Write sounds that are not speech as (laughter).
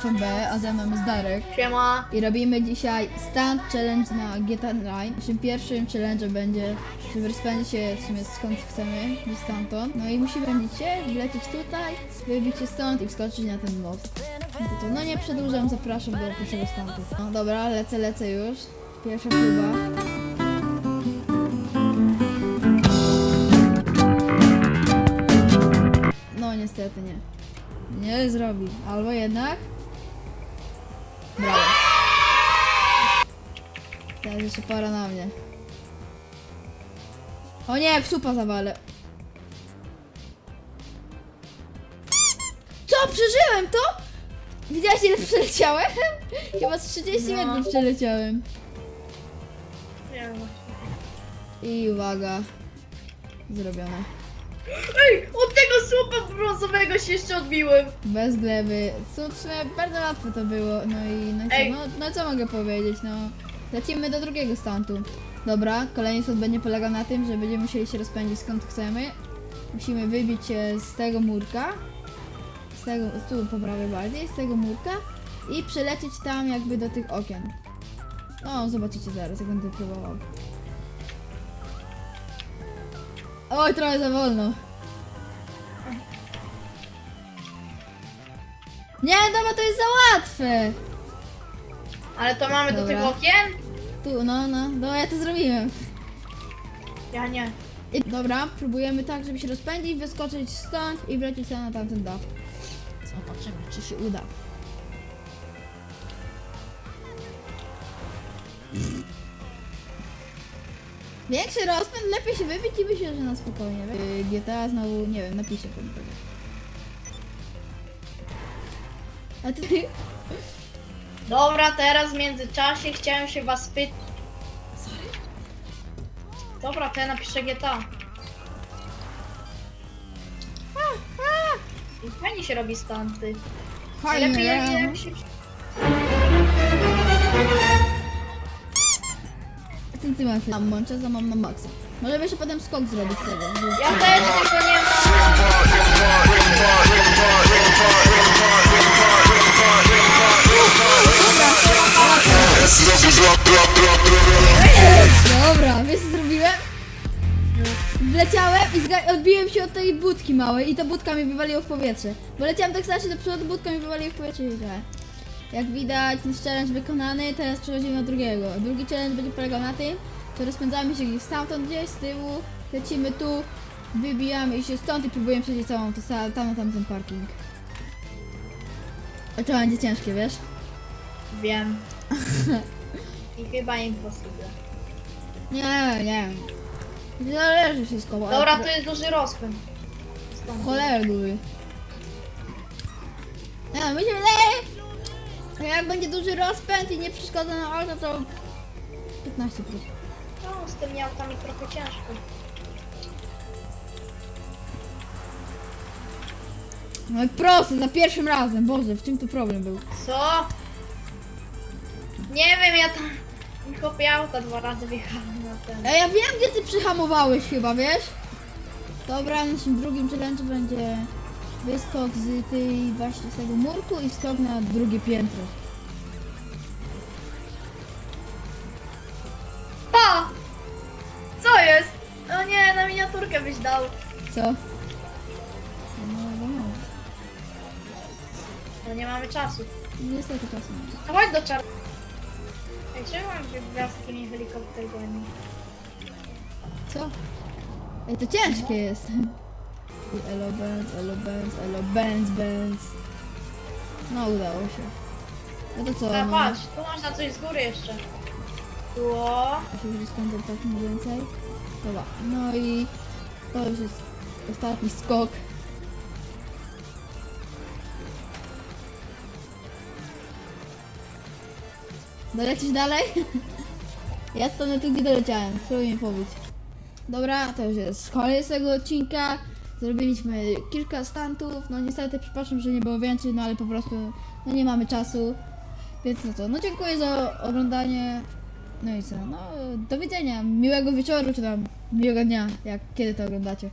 FMB, a ze mną jest Darek. Siema. I robimy dzisiaj stand challenge na GTA Line. Naszym pierwszym challenge będzie, żeby rozpędzić się w sumie skąd chcemy, gdzieś stamtąd. No i musimy pędzić się, wlecieć tutaj, wybić się stąd i wskoczyć na ten most. No, to, no nie przedłużam, zapraszam do pierwszego stantu. No dobra, lecę, lecę już. Pierwsza próba. No niestety nie. Nie zrobi. Albo jednak. Brawo. Teraz jeszcze para na mnie. O nie, w supa zawalę. Co? Przeżyłem to? Widziałeś ile przeleciałem? (laughs) Chyba z 30 No. metrów przeleciałem. Nie wiem. I uwaga. Zrobione. Ej, od tego słupa brązowego się jeszcze odbiłem. Bez gleby. Sumie bardzo łatwe to było. No i no, co? Ej. No, no co mogę powiedzieć? No. Lecimy do drugiego stantu. Dobra, kolejny stan będzie polegał na tym, że będziemy musieli się rozpędzić skąd chcemy. Musimy wybić się z tego murka. Z tego, tu po prawej bardziej, z tego murka. I przelecieć tam jakby do tych okien. No, zobaczycie zaraz, jak będę próbował. Oj, trochę za wolno. Nie, dobra, to jest za łatwe. Ale to mamy do Dobra. tych okien? Tu, no, no, no, ja to zrobiłem. Ja nie. I, dobra, próbujemy tak, żeby się rozpędzić, wyskoczyć stąd i wlecieć sobie na tamten dach. Zobaczymy, czy się uda. Większy rozpęd, lepiej się wybić i myślę, że na spokojnie. Yy, GTA znowu, nie wiem, napiszę pewnie tego. A ty... Dobra, teraz w międzyczasie chciałem się was pytać. Sorry. Dobra, to ja napiszę GTA. I fajnie się robi stanty. Lepiej jak, Fajnie. Się... centymetry. Mam mączę, za mam na maksa. Możemy jeszcze potem skok zrobić z tego. Ja też tylko nie mam. Dobra, wiesz co zrobiłem? Wleciałem i odbiłem się od tej budki małej i ta budka mi wywaliła w powietrze. Bo leciałem tak strasznie do przodu, budka mi wywaliła w powietrze i źle. Jak widać, ten challenge wykonany, teraz przechodzimy do drugiego. Drugi challenge będzie polegał na tym, że rozpędzamy się gdzieś stamtąd gdzieś z tyłu, lecimy tu, wybijamy się stąd i próbujemy przejść całą to sa- tam na tamten parking. A to będzie ciężkie, wiesz? Wiem. I chyba impossible. Nie, nie. Zależy wszystko. bo- Dobra, tu jest duży rozpęd. Stąd. Cholera duży. Nie, mi się wydaje, że jak będzie duży rozpęd i nie przeszkadza na auto, to 15 plus. No, z tymi autami trochę ciężko. No i proste, za pierwszym razem, Boże, w czym tu problem był? Co? Nie wiem, ja tam... Chłopie auta dwa razy wjechałem na ten. Ej, ja wiem, gdzie ty przyhamowałeś chyba, wiesz? Dobra, naszym drugim challenge będzie wyskok z tej właśnie z tego murku i skok na drugie piętro. Pa! Co jest? O nie, na miniaturkę byś dał. Co? No, no, no. No nie mamy czasu. Niestety czasu nie ma. No chodź do czar... Ej, czemu mam dwie gwiazdki mi helikopter goni? Co? Ej, to ciężkie jest. I elo Benz, elo Benz, elo Benz, Benz. No, udało się. No to co? A No, patrz, tu można coś z góry jeszcze. Ło. Już skończyć tak mniej więcej. Dobra, no i to już jest ostatni skok. Dolecisz dalej? (laughs) Ja stanę tu, gdzie doleciałem. Spróbuj mi powiedz. Dobra, to już jest koniec tego odcinka. Zrobiliśmy kilka stantów. No niestety, przepraszam, że nie było więcej, no ale po prostu no nie mamy czasu. Więc no to, no dziękuję za oglądanie. No i co, no do widzenia. Miłego wieczoru, czy tam miłego dnia, jak kiedy to oglądacie.